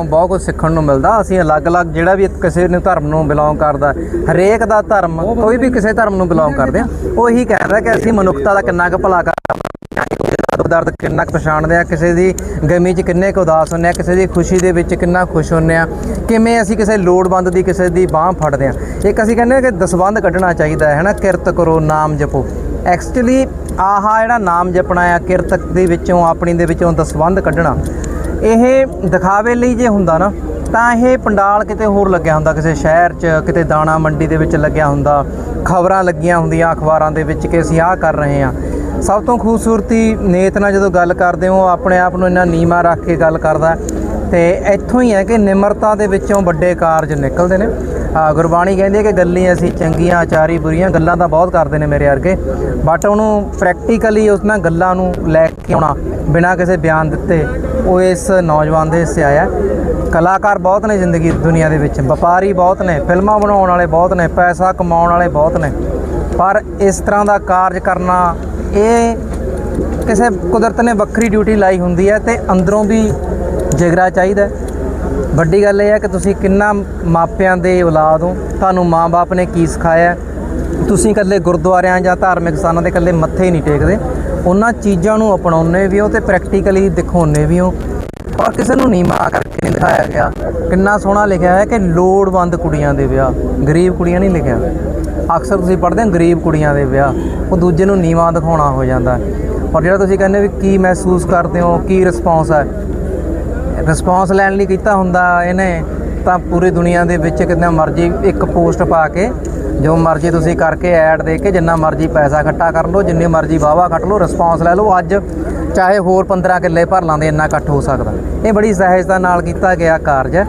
ਤੋਂ ਬਹੁਤ ਕੁਝ ਸਿੱਖਣ ਨੂੰ ਮਿਲਦਾ ਅਸੀਂ ਅਲੱਗ-ਅਲੱਗ ਜਿਹੜਾ ਵੀ ਕਿਸੇ ਨੂੰ ਧਰਮ ਨੂੰ ਬਿਲੋਂਗ ਕਰਦਾ ਹਰੇਕ ਦਾ ਧਰਮ ਕੋਈ ਵੀ ਕਿਸੇ ਧਰਮ ਨੂੰ ਬਿਲੋਂਗ ਕਰਦੇ ਆ ਉਹ ਇਹੀ ਕਹਿੰਦਾ ਕਿ ਅਸੀਂ ਮਨੁੱਖਤਾ ਦਾ ਕਿੰਨਾ ਕੁ ਭਲਾ ਕਰਦੇ ਦਰਦ ਕਿੰਨਾ ਕੁ ਪਛਾਣਦੇ ਆ ਕਿਸੇ ਦੀ ਗਮੀ 'ਚ ਕਿੰਨੇ ਕੁ ਉਦਾਸ ਹੁੰਦੇ ਆ ਕਿਸੇ ਦੀ ਖੁਸ਼ੀ ਦੇ ਵਿੱਚ ਕਿੰਨਾ ਖੁਸ਼ ਹੁੰਦੇ ਆ ਕਿਵੇਂ ਅਸੀਂ ਕਿਸੇ ਲੋੜਵੰਦ ਦੀ ਕਿਸੇ ਦੀ ਬਾਹ ਫੜਦੇ ਆ। ਇੱਕ ਅਸੀਂ ਕਹਿੰਦੇ ਆ ਕਿ ਦਸਵੰਧ ਕੱਢਣਾ ਚਾਹੀਦਾ ਹੈ ਨਾ ਕਿਰਤ ਕਰੋ ਨਾਮ ਜਪੋ। ਐਕਚੁਅਲੀ ਆਹਾ ਜਿਹੜਾ ਨਾਮ ਜਪਣਾ ਆ ਕਿਰਤ ਦੇ ਵਿੱਚੋਂ ਆਪਣੀ ਦੇ ਵਿੱਚੋਂ ਦਸਵੰਧ ਕੱਢਣਾ ਇਹ ਦਿਖਾਵੇ ਲਈ ਜੇ ਹੁੰਦਾ ਨਾ, ਤਾਂ ਇਹ ਪੰਡਾਲ ਕਿਤੇ ਹੋਰ ਲੱਗਿਆ ਹੁੰਦਾ, ਕਿਸੇ ਸ਼ਹਿਰ 'ਚ, ਕਿਤੇ ਦਾਣਾ ਮੰਡੀ ਦੇ ਵਿੱਚ ਲੱਗਿਆ ਹੁੰਦਾ, ਖਬਰਾਂ ਲੱਗੀਆਂ ਹੁੰਦੀਆਂ ਅਖਬਾਰਾਂ ਦੇ ਵਿੱਚ ਕਿ ਅਸੀਂ ਆਹ ਕਰ ਰਹੇ ਹਾਂ। ਸਭ ਤੋਂ ਖੂਬਸੂਰਤੀ ਨੇਤ ਨਾਲ ਜਦੋਂ ਗੱਲ ਕਰਦੇ ਹੋ ਆਪਣੇ ਆਪ ਨੂੰ ਇੰਨਾ ਨੀਮਾ ਰੱਖ ਕੇ ਗੱਲ ਕਰਦਾ ਤੇ ਇੱਥੋਂ ਹੀ ਹੈ ਕਿ ਨਿਮਰਤਾ ਦੇ ਵਿੱਚੋਂ ਵੱਡੇ ਕਾਰਜ ਨਿਕਲਦੇ ਨੇ। ਗੁਰਬਾਣੀ ਕਹਿੰਦੀ ਹੈ ਕਿ ਗੱਲਾਂ ਅਸੀਂ ਚੰਗੀਆਂ, ਆਚਾਰੀ, ਬੁਰੀਆਂ ਗੱਲਾਂ ਤਾਂ ਬਹੁਤ ਕਰਦੇ ਨੇ ਮੇਰੇ ਵਰਗੇ ਬਟ ਉਹਨੂੰ ਪ੍ਰੈਕਟੀਕਲੀ ਉਸ ਨਾਲ ਗੱਲਾਂ ਨੂੰ ਲੈ ਕੇ ਆਉਣਾ, ਬਿਨਾਂ ਕਿਸੇ ਬਿਆਨ ਦਿੱਤੇ ਉਹ ਇਸ ਨੌਜਵਾਨ ਦੇ ਹਿੱਸੇ ਆਇਆ। ਕਲਾਕਾਰ ਬਹੁਤ ਨੇ ਜ਼ਿੰਦਗੀ ਦੁਨੀਆ ਦੇ ਵਿੱਚ, ਵਪਾਰੀ ਬਹੁਤ ਨੇ, ਫਿਲਮਾਂ ਬਣਾਉਣ ਵਾਲੇ ਬਹੁਤ ਨੇ, ਪੈਸਾ ਕਮਾਉਣ ਵਾਲੇ ਬਹੁਤ ਨੇ। ਪਰ ਇਸ ਤਰ੍ਹਾਂ ਦਾ ਕਾਰਜ ਕਰਨਾ, ਇਹ ਕਿਸੇ ਕੁਦਰਤ ਨੇ ਵੱਖਰੀ ਡਿਊਟੀ ਲਾਈ ਹੁੰਦੀ ਹੈ ਤੇ ਅੰਦਰੋਂ ਵੀ ਜਿਗਰਾ ਚਾਹੀਦਾ ਵੱਡੀ ਗੱਲ ਇਹ ਹੈ ਕਿ ਤੁਸੀਂ ਕਿੰਨਾ ਮਾਪਿਆਂ ਦੇ ਔਲਾਦ ਹੋ, ਤੁਹਾਨੂੰ ਮਾਂ-ਬਾਪ ਨੇ ਕੀ ਸਿਖਾਇਆ ਤੁਸੀਂ ਇਕੱਲੇ ਗੁਰਦੁਆਰਿਆਂ ਜਾਂ ਧਾਰਮਿਕ ਸਥਾਨਾਂ ਤੇ ਇਕੱਲੇ ਮੱਥੇ ਹੀ ਨਹੀਂ ਟੇਕਦੇ। ਉਹਨਾਂ ਚੀਜ਼ਾਂ ਨੂੰ ਅਪਣਾਉਂਦੇ ਵੀ ਹੋ ਤੇ ਪ੍ਰੈਕਟੀਕਲੀ ਦਿਖਾਉਂਦੇ ਵੀ ਹੋ। ਔਰ ਕਿਸੇ ਨੂੰ ਨੀਵਾਂ ਕਰਕੇ ਨਹੀਂ ਦਿਖਾਇਆ ਗਿਆ। ਕਿੰਨਾ ਸੋਹਣਾ ਲਿਖਿਆ ਹੈ ਕਿ ਲੋੜਵੰਦ ਕੁੜੀਆਂ ਦੇ ਵਿਆਹ। ਗਰੀਬ ਕੁੜੀਆਂ ਨਹੀਂ ਲਿਖਿਆ। ਅਕਸਰ ਤੁਸੀਂ ਪੜ੍ਹਦੇ ਹੋ, ਗਰੀਬ ਕੁੜੀਆਂ ਦੇ ਵਿਆਹ। ਉਹ ਦੂਜੇ ਨੂੰ ਨੀਵਾਂ ਦਿਖਾਉਣਾ ਹੋ ਜਾਂਦਾ ਔਰ ਜਿਹੜਾ ਤੁਸੀਂ ਕਹਿੰਦੇ ਵੀ ਕੀ ਮਹਿਸੂਸ ਕਰਦੇ ਹੋ, ਕੀ ਰਿਸਪੌਂਸ ਹੈ? ਰਿਸਪੌਂਸ ਲੈਣ ਲਈ ਕੀਤਾ ਹੁੰਦਾ ਇਹਨੇ, ਤਾਂ ਪੂਰੀ ਦੁਨੀਆ ਦੇ ਵਿੱਚ ਕਿੰਨਾ ਮਰਜ਼ੀ ਇੱਕ ਪੋਸਟ ਪਾ ਕੇ ਜੋ ਮਰਜ਼ੀ ਤੁਸੀਂ ਕਰਕੇ ਐਡ ਦੇ ਕੇ ਜਿੰਨਾ ਮਰਜ਼ੀ ਪੈਸਾ ਇਕੱਠਾ ਕਰ ਲਓ, ਜਿੰਨੇ ਮਰਜ਼ੀ ਵਾਹਵਾ ਕੱਟ ਲਓ ਰਿਸਪੌਂਸ ਲੈ ਲਓ। ਅੱਜ ਚਾਹੇ ਹੋਰ 15 ਕਿੱਲੇ ਭਰ ਲਾਂਦੇ, ਇੰਨਾ ਇਕੱਠ ਹੋ ਸਕਦਾ। ਇਹ ਬੜੀ ਸਹਿਜਤਾ ਨਾਲ ਕੀਤਾ ਗਿਆ ਕਾਰਜ। ਹੈ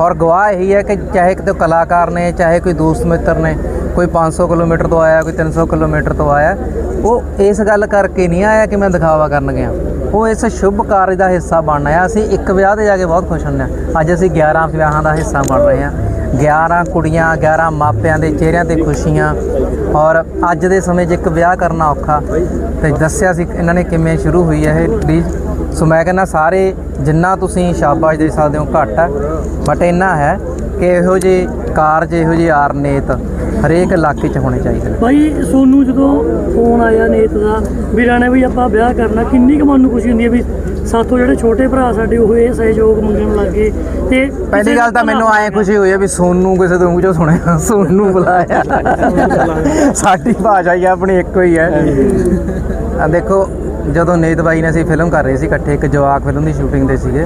ਔਰ ਗਵਾਹ ਇਹੀ ਹੈ ਕਿ ਚਾਹੇ ਕਿਤੇ ਕਲਾਕਾਰ ਨੇ, ਚਾਹੇ ਕੋਈ ਦੋਸਤ ਮਿੱਤਰ ਨੇ, ਕੋਈ 500 ਕਿਲੋਮੀਟਰ ਤੋਂ ਆਇਆ, ਕੋਈ 300 ਕਿਲੋਮੀਟਰ ਤੋਂ ਆਇਆ। ਉਹ ਇਸ ਗੱਲ ਕਰਕੇ ਨਹੀਂ ਆਇਆ ਕਿ ਮੈਂ ਦਿਖਾਵਾ ਕਰਨ ਗਿਆ। ਉਹ ਇਸ ਸ਼ੁਭ ਕਾਰਜ ਦਾ ਹਿੱਸਾ ਬਣਨਾ ਆ ਅਸੀਂ ਇੱਕ ਵਿਆਹ ਤੇ ਜਾ ਕੇ ਬਹੁਤ ਖੁਸ਼ ਹੁੰਦੇ ਹਾਂ। ਅੱਜ ਅਸੀਂ 11 ਵਿਆਹਾਂ ਦਾ ਹਿੱਸਾ ਬਣ ਰਹੇ ਹਾਂ। 11 ਕੁੜੀਆਂ 11 ਮਾਪਿਆਂ ਦੇ ਚਿਹਰਿਆਂ ਤੇ ਖੁਸ਼ੀਆਂ। ਔਰ ਅੱਜ ਦੇ ਸਮੇਂ 'ਚ ਇੱਕ ਵਿਆਹ ਕਰਨਾ ਔਖਾ। ਤੇ ਦੱਸਿਆ ਸੀ ਇਹਨਾਂ ਨੇ ਕਿਵੇਂ ਸ਼ੁਰੂ ਹੋਈ ਹੈ ਇਹ ਪਲੀਜ਼ ਸੋ ਮੈਂ ਕਹਿੰਦਾ, ਸਾਰੇ ਜਿੰਨਾ ਤੁਸੀਂ ਸ਼ਾਬਾਸ਼ ਦੇ ਸਕਦੇ ਹੋ, ਘੱਟ ਹੈ ਬਟ ਇੰਨਾ ਹੈ ਕਿ ਇਹੋ ਜਿਹੇ ਕਾਰਜ, ਇਹੋ ਜਿਹੇ ਆਰਨੇਤ ਹਰੇਕ ਇਲਾਕੇ 'ਚ ਹੋਣੇ ਚਾਹੀਦੇ ਨੇ। ਭਾਈ, ਸੋਨੂੰ ਜਦੋਂ ਫੋਨ ਆਇਆ ਨੇਤ ਦਾ, ਵੀ ਰਾਣੇ ਵੀ ਆਪਾਂ ਵਿਆਹ ਕਰਨਾ, ਕਿੰਨੀ ਕੁ ਮਨ ਨੂੰ ਖੁਸ਼ੀ ਹੁੰਦੀ ਹੈ ਵੀ ਸਾਥੋਂ ਜਿਹੜੇ ਛੋਟੇ ਭਰਾ ਸਾਡੇ ਉਹ ਇਹ ਸਹਿਯੋਗ ਮੰਗਣ ਲੱਗੇ ਤੇ ਪਹਿਲੀ ਗੱਲ ਤਾਂ ਮੈਨੂੰ ਐ ਖੁਸ਼ੀ ਹੋਈ ਹੈ ਵੀ ਸੋਨੂੰ ਕਿਸੇ ਤੋਂ ਚੋਂ ਸੁਣਿਆ ਸੋਨੂੰ ਬੁਲਾਇਆ। ਸਾਡੀ ਭਾਸ਼ਾ ਹੀ ਆਪਣੀ ਇੱਕੋ ਹੀ ਹੈ। ਆ ਦੇਖੋ ਜਦੋਂ ਨੇਤ ਬਾਈ ਨੇ ਅਸੀਂ ਫਿਲਮ ਕਰ ਰਹੇ ਸੀ ਇਕੱਠੇ ਇੱਕ ਜਵਾਕ ਫਿਲਮ ਦੀ ਸ਼ੂਟਿੰਗ ਦੇ ਸੀਗੇ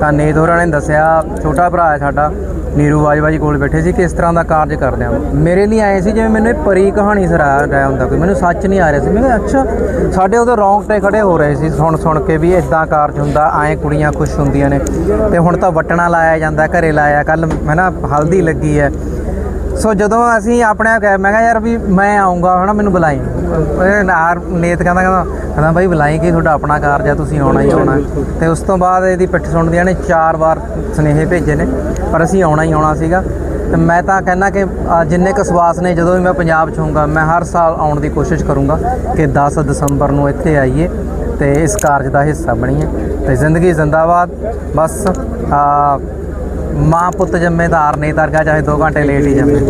ਤਾਂ ਨੇਤ ਹੋਰਾਂ ਨੇ ਦੱਸਿਆ ਛੋਟਾ ਭਰਾ ਹੈ ਸਾਡਾ ਨੀਰੂ ਬਾਜਵਾ ਜੀ ਕੋਲ ਬੈਠੇ ਸੀ ਕਿ ਇਸ ਤਰ੍ਹਾਂ ਦਾ ਕਾਰਜ ਕਰਦੇ ਆ? ਮੇਰੇ ਲਈ ਆਏ ਸੀ ਜਿਵੇਂ ਮੈਨੂੰ ਇਹ ਪਰੀ ਕਹਾਣੀ ਸੁਣਾ ਰਿਹਾ ਹੁੰਦਾ, ਕੋਈ ਮੈਨੂੰ ਸੱਚ ਨਹੀਂ ਆ ਰਿਹਾ ਸੀ। ਮੈਂ ਕਿਹਾ, ਅੱਛਾ, ਸਾਡੇ ਉਦੋਂ ਉਹਦੇ ਰੌਂਗਟੇ ਖੜੇ ਹੋ ਰਹੇ ਸੀ, ਸੁਣ ਸੁਣ ਕੇ ਵੀ ਇਦਾਂ ਕਾਰਜ ਹੁੰਦਾ, ਐਂ ਕੁੜੀਆਂ ਖੁਸ਼ ਹੁੰਦੀਆਂ ਨੇ। ਤੇ ਹੁਣ ਤਾਂ ਵਟਣਾ ਲਾਇਆ ਜਾਂਦਾ, ਘਰੇ ਲਾਇਆ ਕੱਲ ਹੈ ਨਾ ਹਲਦੀ ਲੱਗੀ ਹੈ। ਸੋ ਜਦੋਂ ਅਸੀਂ ਆਪਣੇ ਆਪ ਕਹਿ ਮੈਂ ਕਿਹਾ ਯਾਰ ਵੀ ਮੈਂ ਆਉਂਗਾ ਹਨਾ ਮੈਨੂੰ ਬੁਲਾਈ। ਨਾਰ ਨੇਤ ਕਹਿੰਦਾ ਕਹਿੰਦਾ ਕਹਿੰਦਾ ਬਾਈ ਬੁਲਾਈ ਕਿ ਤੁਹਾਡਾ ਆਪਣਾ ਕਾਰਜ ਆ ਤੁਸੀਂ ਆਉਣਾ ਹੀ ਆਉਣਾ। ਤੇ ਉਸ ਤੋਂ ਬਾਅਦ ਇਹਦੀ ਪਿੱਠ ਸੁਣਦੀਆਂ ਨੇ ਚਾਰ ਵਾਰ ਸੁਨੇਹੇ ਭੇਜੇ ਨੇ ਪਰ ਅਸੀਂ ਆਉਣਾ ਹੀ ਆਉਣਾ ਸੀਗਾ। ਤੇ ਮੈਂ ਤਾਂ ਕਹਿੰਦਾ ਕਿ ਜਿੰਨੇ ਕੁ ਸਵਾਸ ਨੇ ਜਦੋਂ ਵੀ ਮੈਂ ਪੰਜਾਬ 'ਚ ਹੋਊਂਗਾ ਮੈਂ ਹਰ ਸਾਲ ਆਉਣ ਦੀ ਕੋਸ਼ਿਸ਼ ਕਰੂੰਗਾ ਕਿ 10 ਦਸੰਬਰ ਨੂੰ ਇੱਥੇ ਆਈਏ ਤੇ ਇਸ ਕਾਰਜ ਦਾ ਹਿੱਸਾ ਬਣੀਏ। ਤੇ ਜ਼ਿੰਦਗੀ ਜ਼ਿੰਦਾਬਾਦ ਬਸ ਆ ਮਾਂ ਪੁੱਤ ਜੰਮੇ ਤਾਂ ਆਰ ਨਹੀਂ ਤਰਗਾ ਚਾਹੇ 2 ਘੰਟੇ ਲੇਟ ਹੀ ਜੰਮੇ।